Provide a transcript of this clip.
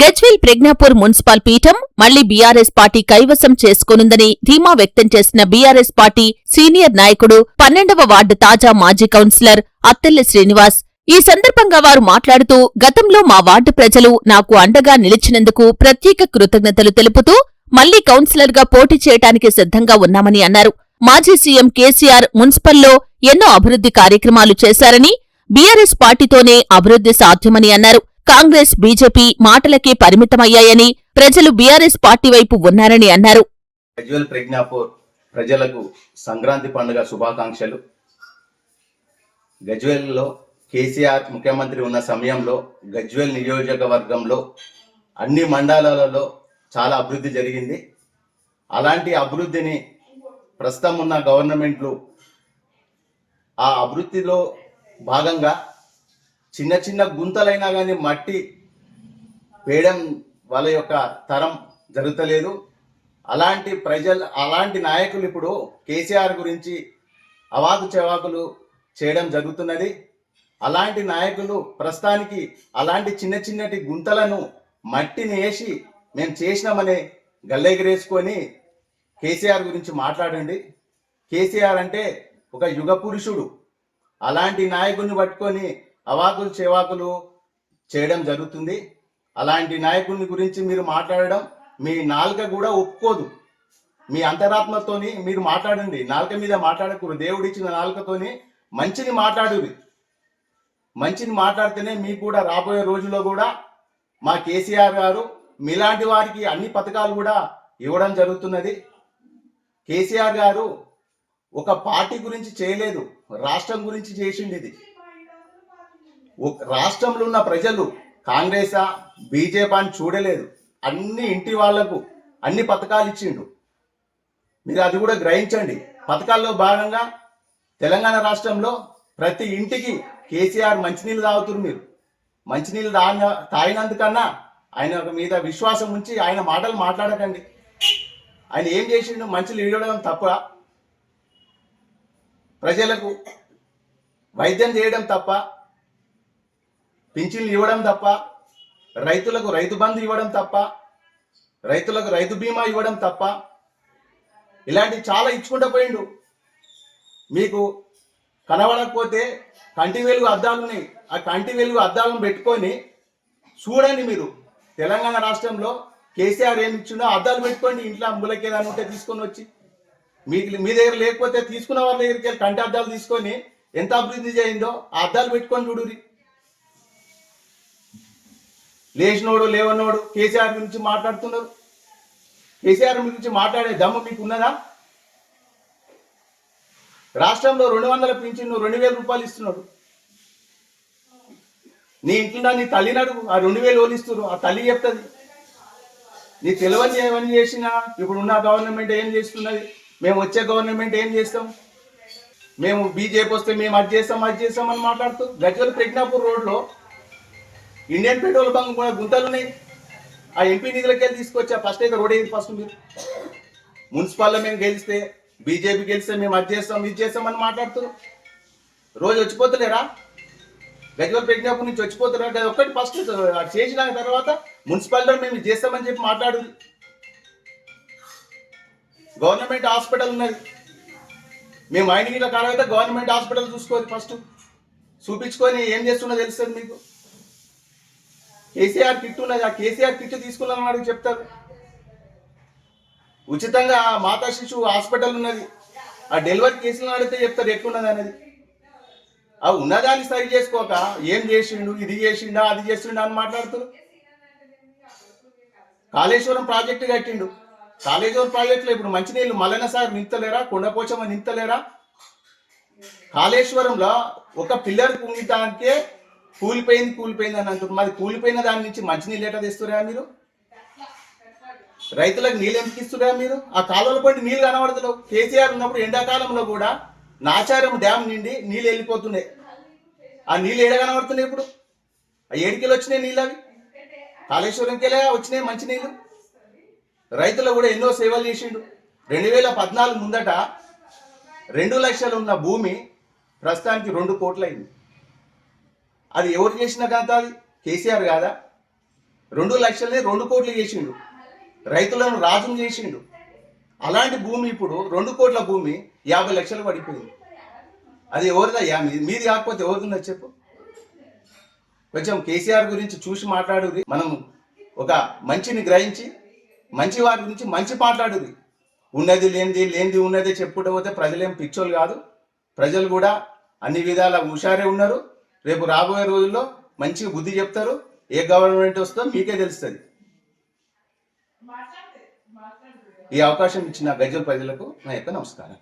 Gajwel Pragnapur municipal పీఠం మళ్ళీ BRS party కైవసం చేసుకోనుందని ధీమా వ్యక్తం చేసిన బీఆర్ఎస్ పార్టీ సీనియర్ నాయకుడు పన్నెండవ వార్డు తాజా మాజీ కౌన్సిలర్ అత్తెల్లి శ్రీనివాస్. ఈ సందర్భంగా వారు మాట్లాడుతూ గతంలో మా వార్డు ప్రజలు నాకు అండగా నిలిచినందుకు ప్రత్యేక కృతజ్ఞతలు తెలుపుతూ మళ్ళీ కౌన్సిలర్గా పోటీ చేయడానికి సిద్ధంగా ఉన్నామని అన్నారు. మాజీ సీఎం కేసీఆర్ మున్సిపల్లో ఎన్నో అభివృద్ధి కార్యక్రమాలు చేశారని బీఆర్ఎస్ పార్టీతోనే అభివృద్ధి సాధ్యమని అన్నారు. కాంగ్రెస్ బీజేపీ మాటలకే పరిమితమయ్యాయని ప్రజలు బీఆర్ఎస్ పార్టీ వైపు ఉన్నారని అన్నారు. ప్రజ్ఞాపూర్ ప్రజలకు సంక్రాంతి పండుగ శుభాకాంక్షలు. గజ్వేల్లో కేసీఆర్ ముఖ్యమంత్రి ఉన్న సమయంలో గజ్వెల్ నియోజకవర్గంలో అన్ని మండలాలలో చాలా అభివృద్ధి జరిగింది. అలాంటి అభివృద్ధిని ప్రస్తుతం ఉన్న గవర్నమెంట్లు ఆ అభివృద్ధిలో భాగంగా చిన్న చిన్న గుంతలైనా కానీ మట్టి వేయడం వాళ్ళ యొక్క తరం జరుగుతలేదు. అలాంటి ప్రజలు అలాంటి నాయకులు ఇప్పుడు కేసీఆర్ గురించి అవాకు చెవాకులు చేయడం జరుగుతున్నది. అలాంటి నాయకులు ప్రస్తుతానికి అలాంటి చిన్న చిన్నటి గుంతలను మట్టిని వేసి మేము చేసినామని గల్లెగిరేసుకొని కేసీఆర్ గురించి మాట్లాడండి. కేసీఆర్ అంటే ఒక యుగ పురుషుడు. అలాంటి నాయకుడిని పట్టుకొని అవాకులు చేవాకులు చేయడం జరుగుతుంది. అలాంటి నాయకుడిని గురించి మీరు మాట్లాడడం మీ నాలుక కూడా ఒప్పుకోదు. మీ అంతరాత్మతోని మీరు మాట్లాడండి. నాలుక మీద మాట్లాడకూడదు. దేవుడు ఇచ్చిన నాలుకతోని మంచిని మాట్లాడుది మంచిని మాట్లాడితేనే మీకు కూడా రాబోయే రోజుల్లో కూడా మా కేసీఆర్ గారు మీలాంటి వారికి అన్ని పథకాలు కూడా ఇవ్వడం జరుగుతున్నది. కేసీఆర్ గారు ఒక పార్టీ గురించి చేయలేదు. రాష్ట్రం గురించి చేసింది ఇది రాష్ట్రంలో ఉన్న ప్రజలు కాంగ్రెసా బీజేపీ అని చూడలేదు. అన్ని ఇంటి వాళ్ళకు అన్ని పథకాలు ఇచ్చిండు మీరు అది కూడా గ్రహించండి. పథకాల్లో భాగంగా తెలంగాణ రాష్ట్రంలో ప్రతి ఇంటికి కేసీఆర్ మంచినీళ్ళు తాగుతున్నారు మీరు. మంచినీళ్ళు తాగిన తాగినందుకన్నా ఆయన మీద విశ్వాసం ఉంచి ఆయన మాటలు మాట్లాడకండి. ఆయన ఏం చేసిండు? మంచిలు ఇవ్వడం తప్ప ప్రజలకు వైద్యం చేయడం తప్ప పింఛన్లు ఇవ్వడం తప్ప రైతులకు రైతు బంధు ఇవ్వడం తప్ప రైతులకు రైతు బీమా ఇవ్వడం తప్ప ఇలాంటి చాలా ఇచ్చుకుంటూ పోయిండు. మీకు కనబడకపోతే కంటి వెలుగు అద్దాలు ఉన్నాయి. ఆ కంటి వెలుగు అద్దాలను పెట్టుకొని చూడండి మీరు. తెలంగాణ రాష్ట్రంలో కేసీఆర్ ఏమి ఇచ్చిండో అద్దాలు పెట్టుకోండి. ఇంట్లో అంబులకి ఏదైనా ఉంటే తీసుకొని వచ్చి. మీకు మీ దగ్గర లేకపోతే తీసుకున్న వాళ్ళ దగ్గరికి వెళ్ళి కంటి అద్దాలు తీసుకొని ఎంత అభివృద్ధి చేయిందో ఆ అద్దాలు పెట్టుకొని చూడురి లేచినోడు లేవనోడు కేసీఆర్ గురించి మాట్లాడుతున్నారు. కేసీఆర్ గురించి మాట్లాడే దమ్ము మీకు ఉన్నదా రాష్ట్రంలో రెండు వందల పింఛన్ రెండు వేల రూపాయలు ఇస్తున్నాడు. నీ ఇంట్లో నీ తల్లిని అడుగు ఆ రెండు వేలు ఓలిస్తున్నారు ఆ తల్లి చెప్తుంది. నీ తెలియని ఏమని చేసినా ఇప్పుడు ఉన్న గవర్నమెంట్ ఏం చేస్తున్నది? మేము వచ్చే గవర్నమెంట్ ఏం చేస్తాం? మేము బీజేపీ వస్తే మేము అది చేస్తాం అది చేస్తాం అని మాట్లాడుతూ గజ్వల్ ప్రజ్ఞాపూర్ రోడ్లో ఇండియన్ పెట్రోల్ బంక్ కూడా గుంతలు ఉన్నాయి. ఆ ఎంపీ నిధులకి వెళ్ళి తీసుకొచ్చా ఫస్ట్ అయితే రోడ్ అయింది ఫస్ట్ మీరు? మున్సిపాల్లో మేము గెలిస్తే బీజేపీ గెలిస్తే మేము అది చేస్తాం ఇది చేస్తామని మాట్లాడుతున్నాం రోజు వచ్చిపోతలేరా? గజ్వల్ పెట్టినప్పటి నుంచి వచ్చిపోతున్నారు కదా ఒక్కటి ఫస్ట్ చేసిన తర్వాత మున్సిపాలిటీలో మేము ఇది చేస్తామని చెప్పి మాట్లాడు. గవర్నమెంట్ హాస్పిటల్ ఉన్నది. మేము ఆయన గిట్ల అయితే గవర్నమెంట్ హాస్పిటల్ చూసుకోవాలి ఫస్ట్ చూపించుకొని ఏం చేస్తున్నా తెలుస్తుంది మీకు? కేసీఆర్ కిట్ ఉన్నది. ఆ కేసీఆర్ కిట్ తీసుకున్నామని అడిగి చెప్తారు. ఉచితంగా మాతా శిశువు హాస్పిటల్ ఉన్నది. ఆ డెలివరీ కేసులను అడిగితే చెప్తారు ఎట్లున్నది అనేది. ఆ ఉన్నదాన్ని సరి చేసుకోక ఏం చేసిండు ఇది చేసిండా అది చేసిండా అని మాట్లాడుతున్నారు కాళేశ్వరం ప్రాజెక్టు కట్టిండు. కాళేశ్వరం ప్రాజెక్టులో ఇప్పుడు మంచినీళ్ళు మల్లన సార్ నింతలేరా కొండపోచమ్మ నింతలేరా? కాళేశ్వరంలో ఒక పిల్లర్ కుంగిటానికే కూలిపోయింది కూలిపోయింది అని అంటారు మరి కూలిపోయిన దాని నుంచి మంచినీళ్ళు ఎట్లా తెస్తురా మీరు? రైతులకు నీళ్ళు ఎందుకు ఇస్తురా మీరు? ఆ కాలువల పడి నీళ్ళు కనబడతలేవు. కేసీఆర్ ఉన్నప్పుడు ఎండాకాలంలో కూడా నాచారం డ్యామ్ నిండి నీళ్ళు వెళ్ళిపోతున్నాయి ఆ నీళ్ళు ఏడ కనబడుతున్నాయి ఇప్పుడు? ఆ ఏడికెళ్ళి వచ్చినాయి నీళ్ళు అవి? కాళేశ్వరంకెళ్ళే వచ్చినాయి మంచి నీళ్ళు. రైతులు కూడా ఎన్నో సేవలు చేసిండు. రెండు వేల పద్నాలుగు ముందట రెండు లక్షలు ఉన్న భూమి ప్రస్తుతానికి రెండు కోట్లయింది. అది ఎవరు చేసిన కాంత అది? కేసీఆర్ కాదా? రెండు లక్షలే రెండు కోట్లు చేసిండు. రైతులను రాజు చేసిండు. అలాంటి భూమి ఇప్పుడు రెండు కోట్ల భూమి యాభై లక్షలు పడిపోయింది. అది ఎవరిదయ్యా మీది మీది కాకపోతే ఎవరిదిందో చెప్పు. కొంచెం కేసీఆర్ గురించి చూసి మాట్లాడుది మనం ఒక మంచిని గ్రహించి మంచి వారి గురించి మంచి మాట్లాడుది ఉన్నది లేనిది లేనిది ఉన్నది చెప్పుకుంటే పోతే ప్రజలేం పిచ్చోళ్ళు కాదు. ప్రజలు కూడా అన్ని విధాల హుషారే ఉన్నారు. రేపు రాబోయే రోజుల్లో మంచిగా బుద్ధి చెప్తారు ఏ గవర్నమెంట్ వస్తుందో మీకే తెలుస్తుంది. ఈ అవకాశం ఇచ్చిన గజ్జల ప్రజలకు నా యొక్క నమస్కారం.